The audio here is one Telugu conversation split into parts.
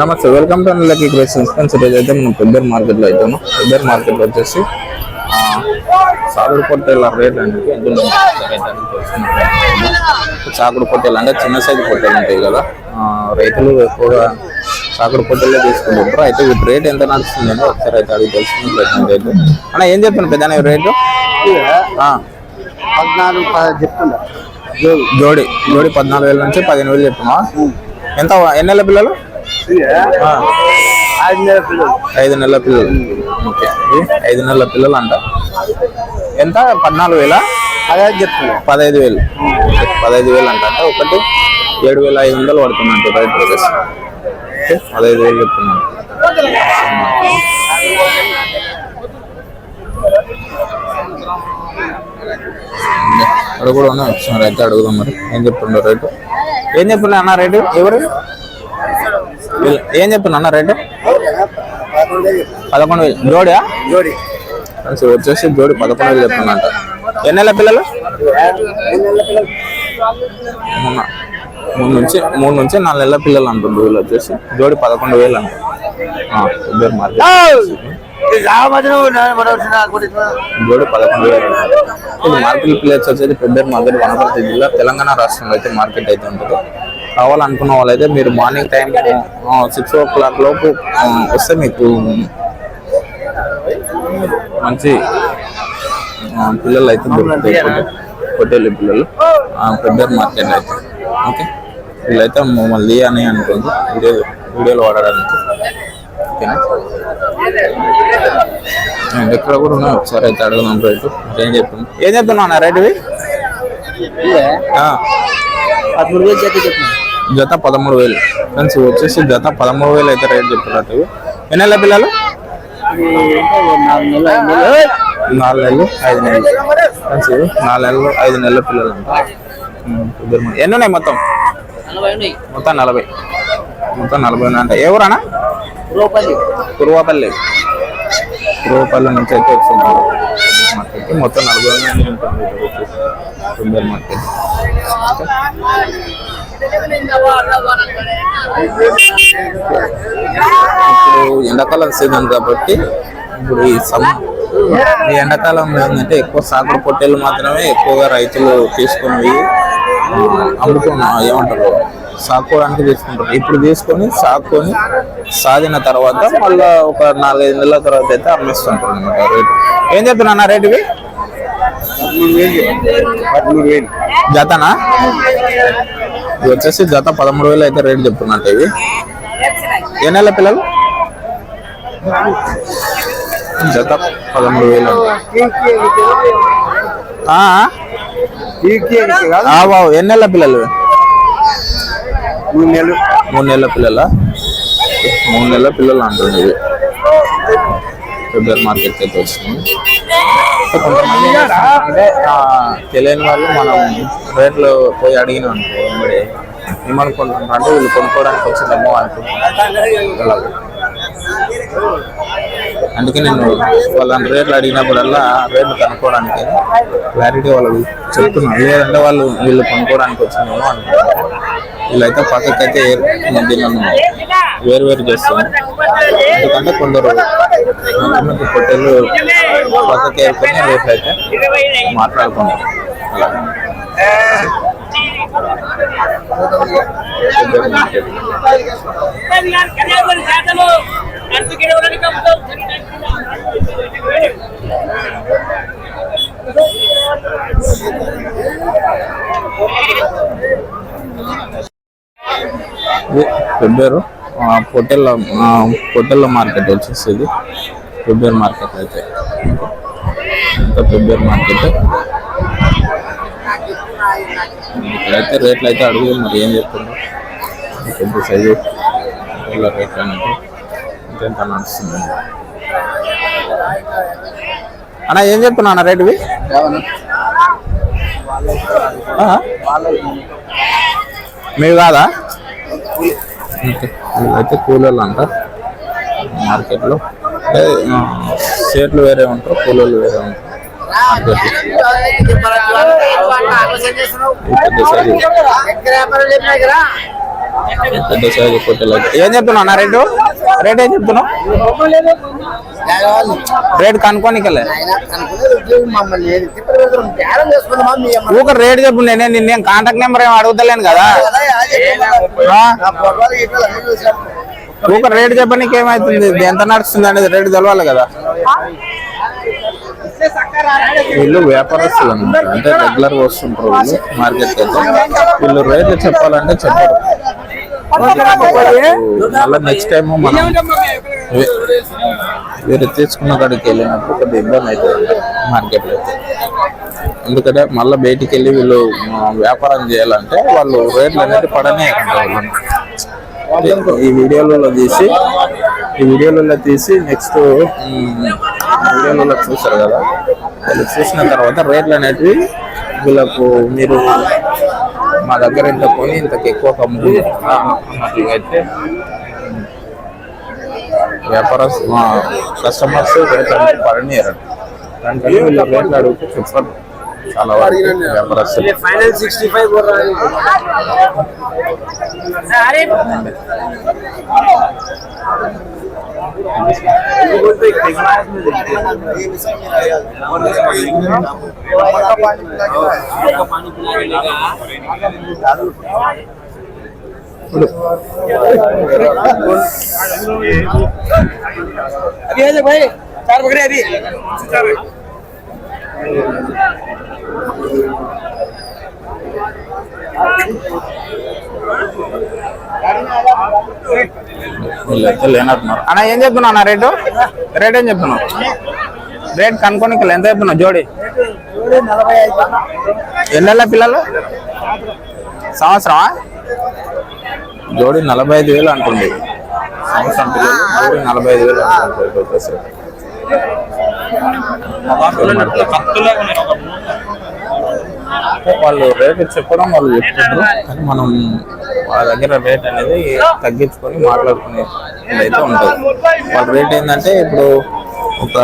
నమస్తే welcome to lucky creations friends ఈరోజు అయితే మనం పెద్దర్ మార్కెట్లో అవుతాము పెద్దర్ మార్కెట్లో వచ్చేసి సాగుడు పొట్టేల రేట్ అడిగి తెలుసుకుందాం. సాగుడు పొట్టేలు అంటే చిన్న సైజు పొట్టేలు ఉంటాయి కదా. రైతులు ఎక్కువగా సాగుడు పొట్టేలే తీసుకుంటుంటారు. అయితే వీటి రేట్ ఎంత నడుస్తుంది అని ఒకసారి అయితే అడిగి తెలుసుకునే ప్రయత్నం చేద్దాం. అన్న ఏం చెప్పాను పెద్ద రేటు? పద్నాలుగు చెప్తుండ జోడి. జోడి పద్నాలుగు వేల నుంచి పదిహేను వేలు చెప్తున్నా. ఎంత ఎన్ని నెలల పిల్లలు. ఐదు నెలల పిల్లలు. ఐదు నెలల పిల్లలు ఓకే. ఐదు నెలల పిల్లలు అంట ఎంత? పద్నాలుగు వేల? అదే చెప్తున్నా. పదహైదు వేలు. పదహైదు వేలు అంట ఒకటి ఏడు వేల ఐదు వందలు పడుతుందంట రైతు వచ్చేసి ఓకే, పదహైదు వేలు చెప్తున్నాను. అక్కడ కూడా ఉన్నాయి ఒకసారి అయితే అడుగుదాం మరి. ఏం చెప్తుండ్రు రేటు? ఏం చెప్తున్నా అన్న రేటు? ఎవరు? ఏం చెప్తున్నా అన్న రేటు? పదకొండు వేలు. జోడియా జోడి. వచ్చేసి జోడి పదకొండు వేలు చెప్తున్నట్ట ఎన్ని నెలల పిల్లలు? మొన్న మూడు నుంచి మూడు నుంచి నాలుగు నెలల పిల్లలు అంటుంది వీళ్ళు వచ్చేసి. జోడి పదకొండు వేలు అంట. ఇద్దరు మార్కెట్. జోడి పదకొండు వేలు. ఇది మార్కెట్ ప్లేస్ వచ్చేసి పెద్ద మార్కెట్ వనపర్తి జిల్లా తెలంగాణ రాష్ట్రంలో అయితే మార్కెట్ అయితే ఉంటుంది. కావాలనుకున్న వాళ్ళైతే మీరు morning time six o'clock లోపు వస్తే మీకు మంచి పిల్లలు అయితే దొరుకుతాయి. పొట్టే- పొట్టేలు పిల్లలు పెద్ద మార్కెట్ అయితే. ఓకే? వీళ్ళైతే మళ్ళీ అని అనుకుంది వీడియో వీడియోలో వాడడానికి. ఓకేనా? అండ్ ఇక్కడ కూడా ఉన్నాయి. ఒకసారి అయితే అడుగుదాం రేటు. ఏం చెప్తున్నా ఏం చెప్తున్నా రేటు ఇవి ఆ, పదమూడు వేలు చెప్తే చెప్తున్నా జత పదమూడు వేలు. ఫ్రెండ్స్ వచ్చేసి జత పదమూడు వేలు అయితే రేట్ చెప్తున్నట్టు ఎన్ని నెలల పిల్లలు? నాలుగు నెలలు ఐదు నెలలు. ఫ్రెండ్స్ నాలుగు నెలలు ఐదు నెలల పిల్లలు ఇద్దరు ఎన్ని ఉన్నాయి మొత్తం? మొత్తం నలభై. మొత్తం నలభై ఉన్నాయి అంటే. ఎవరన్నా రూపాయలు కురువాపల్లి. కురువాపల్లి నుంచి అయితే వచ్చింది మార్కెట్ మొత్తం నలభై ఉన్నాయి ఉంటుంది. మార్కెట్ ఇప్పుడు ఎండాకాలం సీజన్ కాబట్టి ఇప్పుడు ఈ సమ్ ఈ ఎండాకాలం ఏంటంటే ఎక్కువ సాగుడు పొట్టేలు మాత్రమే ఎక్కువగా రైతులు తీసుకొని అమ్ముకున్న ఏమంటారు? సాకోవడానికి తీసుకుంటారు. ఇప్పుడు తీసుకొని సాకొని సాగిన తర్వాత మళ్ళా ఒక నాలుగైదు నెలల తర్వాత అయితే అమ్మేస్తుంటారు అనమాట రేటు. ఏం చెప్తున్నా రేటు ఇవి? జతనా? ఇది వచ్చేసి జత పదమూడు వేలు అయితే రేటు చెప్తున్నట్టు ఇవి ఏ నెల పిల్లలు? జత పదమూడు వేలు వావ్ ఎన్ని నెలల పిల్లలు? మూడు నెలలు. మూడు నెలల పిల్లల? మూడు నెలల పిల్లలు అంటుంది ఫిబ్రవరి మార్కెట్ అయితే వచ్చింది అంటే తెలియని వాళ్ళు మనం రేట్లు పోయి అడిగిన అనుకో మరి ఏమనుకుంటున్నారు అంటే వీళ్ళు కొనుక్కోవడానికి వచ్చిందేమో అనుకుంటున్నాను అందుకే నేను వాళ్ళని రేట్లు అడిగినప్పుడల్లా రేట్లు కనుక్కోవడానికి క్లారిటీ వాళ్ళకి చెప్తున్నాను లేదంటే వాళ్ళు వీళ్ళు కొనుక్కోవడానికి వచ్చిందేమో అనుకుంటున్నారు. వీళ్ళైతే పక్కకైతే దీనిని వేరు వేరు చేస్తున్నారు ఎందుకంటే కొందరు పొట్టేళ్ళు పక్కకి ఏరుకొని రేట్లు అయితే మాట్లాడుకున్నారు అలా. ఫిబ్రవరి పొట్టెల్ల పొట్టెల్ల మార్కెట్ వచ్చేసి ఇది ఫిబ్రవరి మార్కెట్ అయితే. ఇంకా ఫిబ్రవరి మార్కెట్. ఇక్కడైతే రేట్లు అయితే అడుగు మరి ఏం చెప్తున్నారు పెద్ద సైజు రేట్లు అనేది ఇంకెంత నడుస్తుంది అన్న ఏం చెప్తున్నా అన్న రేటువి? ఆ? మీరు కాదా? ఓకే. వీళ్ళైతే కూలీలు అంట. మార్కెట్లో. అంటే సేట్లు వేరే ఉంటారు కూలీలు వేరే ఉంటారు. పెద్ద సైజు పెద్ద సైజు పొట్టెలు అయితే ఏం చెప్తున్నావు అన్న రేటు? రేట్ ఏం చెప్తున్నావు? రేట్ కనుక్కోనికలే ఊక రేట్ చెప్పు నేనే నిన్నేం కాంటాక్ట్ నెంబర్ ఏం అడుగుతలేను కదా? ఊక రేట్ చెప్పనీకి ఏమైతుంది ఎంత నడుస్తుంది అనేది రేట్ తెలవాలి కదా. వీళ్ళు వ్యాపారస్తులు అంటే రెగ్యులర్ వస్తుంటారు వీళ్ళు మార్కెట్ అయితే. వీళ్ళు రేట్లు చెప్పాలంటే చెప్పారు. మళ్ళీ నెక్స్ట్ టైం మనం వేరే తీసుకున్న కాడికి వెళ్ళినప్పుడు కొద్దిగా ఇబ్బంది అవుతుంది మార్కెట్లో అయితే ఎందుకంటే మళ్ళీ బయటికి వెళ్ళి వీళ్ళు వ్యాపారం చేయాలంటే వాళ్ళు రేట్లు అనేది పడనే ఈ వీడియోలలో తీసి ఈ వీడియోలలో తీసి నెక్స్ట్ వీడియోలలో చూస్తారు కదా? వాళ్ళు చూసిన తర్వాత రేట్లు అనేటివి వీళ్ళకు మీరు మా దగ్గర ఇంత కొని ఇంతకు ఎక్కువ అమ్ముకుంటారా అన్నట్లుగా అయితే వ్యాపార కస్టమర్స్ రేట్ అనేది పడనీయరు. దానికని వీళ్ళు రేట్లు అడిగితే చెప్పరు. చాలా వరకు వ్యాపారస్తులు. ఫైనల్ अभी आ भाई चार पकड़े अभी। चार లేనట్టున్నారు అన్న ఏం చెప్తున్నావు అన్న రేటు? రేట్ ఏం చెప్తున్నావు? రేట్ కనుక్కోనికి ఎంత చెప్తున్నావు? జోడి. ఎన్నెళ్ళ పిల్లలు? సంవత్సరమా? జోడి నలభై ఐదు వేలు అంటుంది సంవత్సరం పిల్లలు జోడి నలభై ఐదు వేలు వాళ్ళు రేట్ చెప్పడం వాళ్ళు చెప్తుంటారు కానీ మనం వాళ్ళ దగ్గర రేట్ అనేది తగ్గించుకొని మాట్లాడుకునే అయితే ఉంటుంది వాళ్ళ రేట్ ఏంటంటే ఇప్పుడు ఒక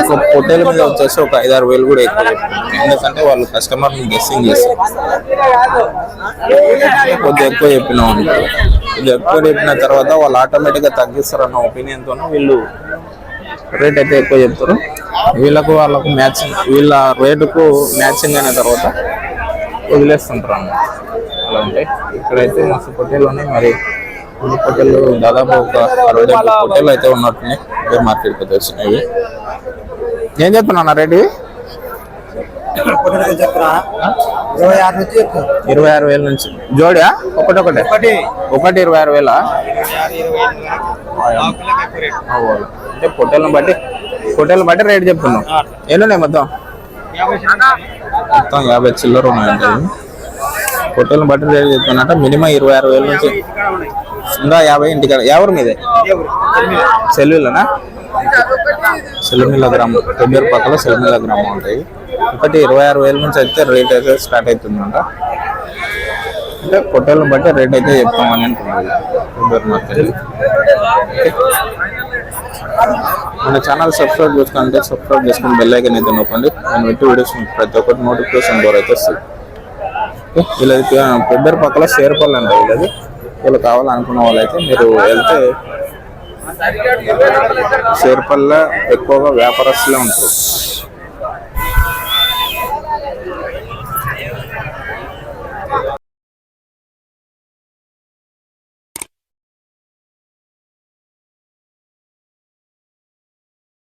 ఒక పొట్టేల మీద వచ్చేసి ఒక ఐదారు వేలు కూడా ఎక్కువ ఎందుకంటే వాళ్ళు కస్టమర్ని గెస్సింగ్ చేస్తారు. కొద్దిగా ఎక్కువ చెప్పిన అనుకో కొద్దిగా ఎక్కువ చెప్పిన తర్వాత వాళ్ళు ఆటోమేటిక్గా తగ్గిస్తారు తగ్గిస్తారన్న ఒపీనియన్తోనే వీళ్ళు రేట్ అయితే ఎక్కువ చెప్తారు. వీళ్ళకు వాళ్ళకు మ్యాచింగ్ వీళ్ళ రేటుకు మ్యాచింగ్ అయిన తర్వాత వదిలేస్తుంటారు అన్నమాట. అలా ఉంటాయి ఇక్కడైతే మస్తు పొట్టేలు ఉన్నాయి. మరి ఈ పొట్టేలు దాదాపు ఒక అరవై డెబ్బై పొట్టేలు అయితే ఉన్నట్టున్నాయి. ఇదే మార్కెట్కి అయితే వచ్చినాయి ఏం చెప్తున్నా రేటు? ఇరవై ఆరు నుంచి చెప్తున్నా ఇరవై ఆరు వేల నుంచి. జోడియా? ఒకటి ఒకటి. ఒకటి. ఒకటి ఇరవై ఆరు వేల? అంటే పొట్టేలను బట్టి పొట్టేలను బట్టి రేట్ చెప్తున్నాం. ఎన్ని ఉన్నాయి మొత్తం? మొత్తం యాభై చిల్లర ఉన్నాయండి. పొట్టేలను బట్టి రేట్ చెప్తున్నట్ట మినిమం ఇరవై ఆరు వేల నుంచి ఇంకా యాభై ఇంటికాడ ఎవరి మీదే? సెల్లులనా సెల్లుమిల్ల గ్రామం. కొబ్బరి పక్కల సెల్లుమిల్ల గ్రామం ఉంటాయి. ఒకటి ఇరవై ఆరు వేల నుంచి అయితే రేట్ అయితే స్టార్ట్ అవుతుందంట. అంటే పొట్టేలను బట్టి రేట్ అయితే చెప్తామని అంటున్నారు. మన ఛానల్ సబ్స్క్రైబ్ చేసుకుంటే సబ్స్క్రైబ్ చేసుకుని బెల్ ఐకన్ అయితే నొక్కండి. నేను పెట్టి వీడియోస్ ప్రతి ఒక్కటి నోటిఫికేషన్ ద్వారా అయితే వస్తుంది ఓకే? వీళ్ళది పెద్దరి పక్కల షేర్పల్లి అంటారు వీళ్ళది. వీళ్ళు కావాలనుకున్న వాళ్ళైతే మీరు వెళ్తే షేర్పల్లి ఎక్కువగా వ్యాపారస్తులే ఉంటారు.